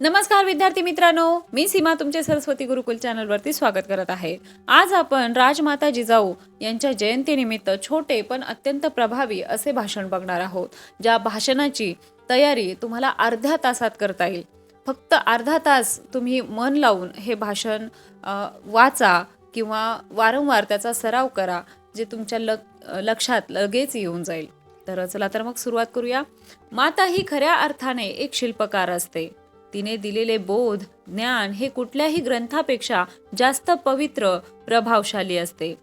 नमस्कार विद्यार्थी मित्रांनो. मी सीमा तुमचे सरस्वती गुरुकुल चॅनलवरती स्वागत करत आहे. आज आपण राजमाता जिजाऊ यांच्या जयंतीनिमित्त छोटे पण अत्यंत प्रभावी असे भाषण बघणार आहोत. ज्या भाषणाची तयारी तुम्हाला अर्ध्या तासात करता येईल. फक्त अर्धा तास तुम्ही मन लावून हे भाषण वाचा किंवा वारंवार त्याचा सराव करा जे तुमच्या लक लक्षात लगेच येऊन जाईल. तर चला तर मग सुरुवात करूया. माता ही खऱ्या अर्थाने एक शिल्पकार असते. तिने दिलेले बोध ज्ञान हे कुठल्याही ग्रंथापेक्षा जास्त पवित्र प्रभावशाली असते.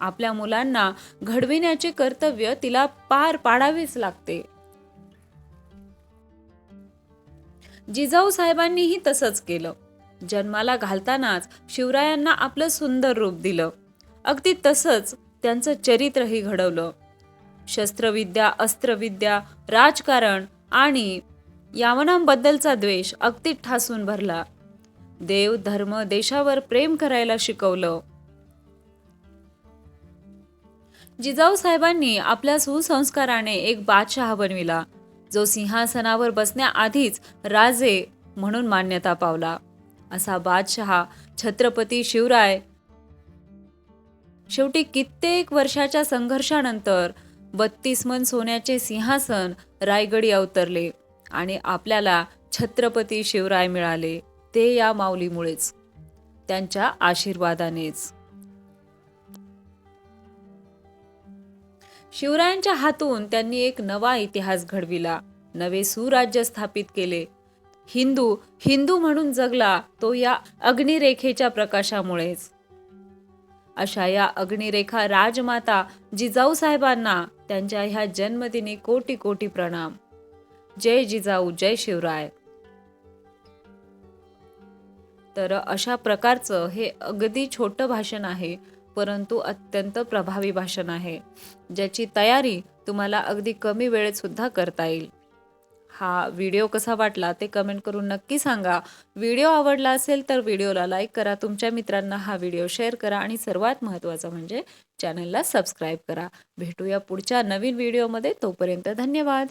आपल्या मुलांना घडविण्याचे कर्तव्य तिला पार पाडावेच लागते. जिजाऊ साहेबांनीही तसंच केलं. जन्माला घालतानाच शिवरायांना आपलं सुंदर रूप दिलं. अगदी तसंच त्यांचं चरित्रही घडवलं. शस्त्रविद्या अस्त्रविद्या राजकारण आणि यावनांबद्दलचा द्वेष अगदी ठासून भरला. देव धर्म देशावर प्रेम करायला शिकवलं. जिजाऊ साहेबांनी आपल्या सुसंस्काराने एक बादशहा बनविला जो सिंहासनावर बसण्याआधीच राजे म्हणून मान्यता पावला. असा बादशहा छत्रपती शिवराय. शेवटी कित्येक वर्षाच्या संघर्षानंतर बत्तीस मन सोन्याचे सिंहासन रायगडी अवतरले. आणि आपल्याला छत्रपती शिवराय मिळाले ते या माऊलीमुळेच त्यांच्या आशीर्वादानेच. शिवरायांच्या हातून त्यांनी एक नवा इतिहास घडविला. नवे सुराज्य स्थापित केले. हिंदू हिंदू म्हणून जगला तो या अग्निरेखेच्या प्रकाशामुळेच. अशा या अग्निरेखा राजमाता जिजाऊ साहेबांना त्यांच्या ह्या जन्मदिनी कोटी कोटी प्रणाम. जय जिजाऊ जय शिवराय. तर अशा प्रकारचं हे अगदी छोटं भाषण आहे परंतु अत्यंत प्रभावी भाषण आहे ज्याची तयारी तुम्हाला अगदी कमी वेळेत सुद्धा करता येईल. हा व्हिडिओ कसा वाटला ते कमेंट करून नक्की सांगा. व्हिडिओ आवडला असेल तर व्हिडिओला लाईक करा तुमच्या मित्रांना हा व्हिडिओ शेअर करा आणि सर्वात महत्त्वाचं म्हणजे चॅनलला सबस्क्राईब करा. भेटूया पुढच्या नवीन व्हिडिओमध्ये तोपर्यंत धन्यवाद.